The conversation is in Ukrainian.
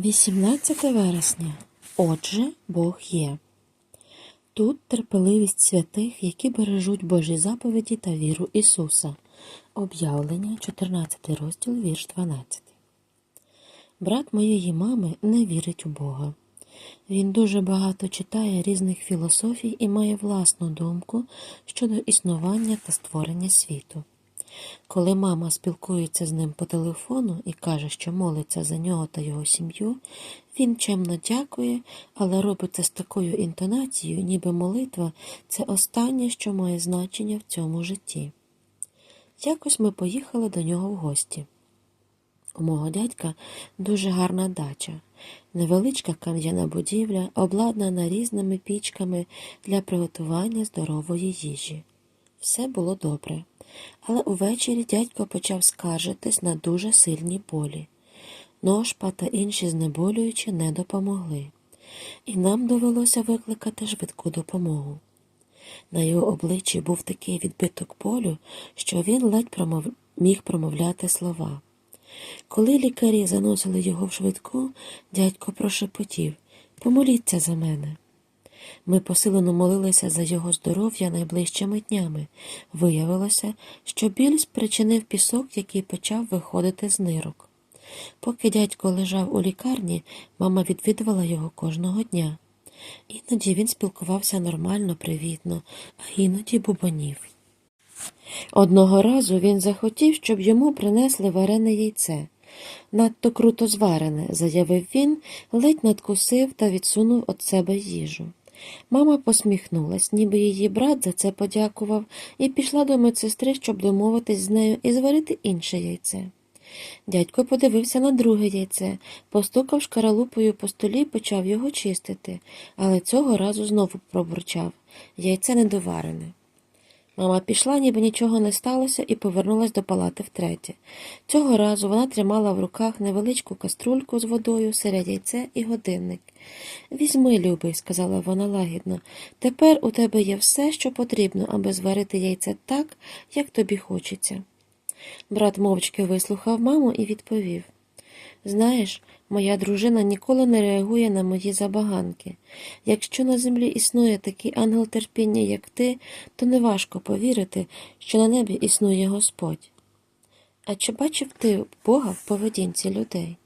18 вересня. Отже, Бог є. Тут терпеливість святих, які бережуть Божі заповіді та віру Ісуса. Об'явлення, 14 розділ, вірш 12. Брат моєї мами не вірить у Бога. Він дуже багато читає різних філософій і має власну думку щодо існування та створення світу. Коли мама спілкується з ним по телефону і каже, що молиться за нього та його сім'ю, він чемно дякує, але робить це з такою інтонацією, ніби молитва це останнє, що має значення в цьому житті. Якось ми поїхали до нього в гості. У мого дядька дуже гарна дача, невеличка кам'яна будівля, обладнана різними пічками для приготування здорової їжі. Все було добре, але увечері дядько почав скаржитись на дуже сильні болі. Ножпа та інші знеболюючі не допомогли, і нам довелося викликати швидку допомогу. На його обличчі був такий відбиток болю, що він ледь промов... міг промовляти слова. Коли лікарі заносили його в швидку, дядько прошепотів Помоліться за мене. Ми посилено молилися за його здоров'я найближчими днями. Виявилося, що біль спричинив пісок, який почав виходити з нирок. Поки дядько лежав у лікарні, мама відвідувала його кожного дня. Іноді він спілкувався нормально, привітно, а іноді бубонів. Одного разу він захотів, щоб йому принесли варене яйце. Надто круто зварене, заявив він, ледь надкусив та відсунув від себе їжу. Мама посміхнулась, ніби її брат за це подякував, і пішла до медсестри, щоб домовитись з нею і зварити інше яйце. Дядько подивився на друге яйце, постукав шкаралупою по столі і почав його чистити, але цього разу знову пробурчав яйце недоварене. Мама пішла, ніби нічого не сталося, і повернулась до палати втретє. Цього разу вона тримала в руках невеличку каструльку з водою, сире яйце і годинник. Візьми, любий, сказала вона лагідно, тепер у тебе є все, що потрібно, аби зварити яйце так, як тобі хочеться. Брат мовчки вислухав маму і відповів Знаєш, моя дружина ніколи не реагує на мої забаганки. Якщо на землі існує такий ангел терпіння, як ти, то неважко повірити, що на небі існує Господь. А чи бачив ти Бога в поведінці людей?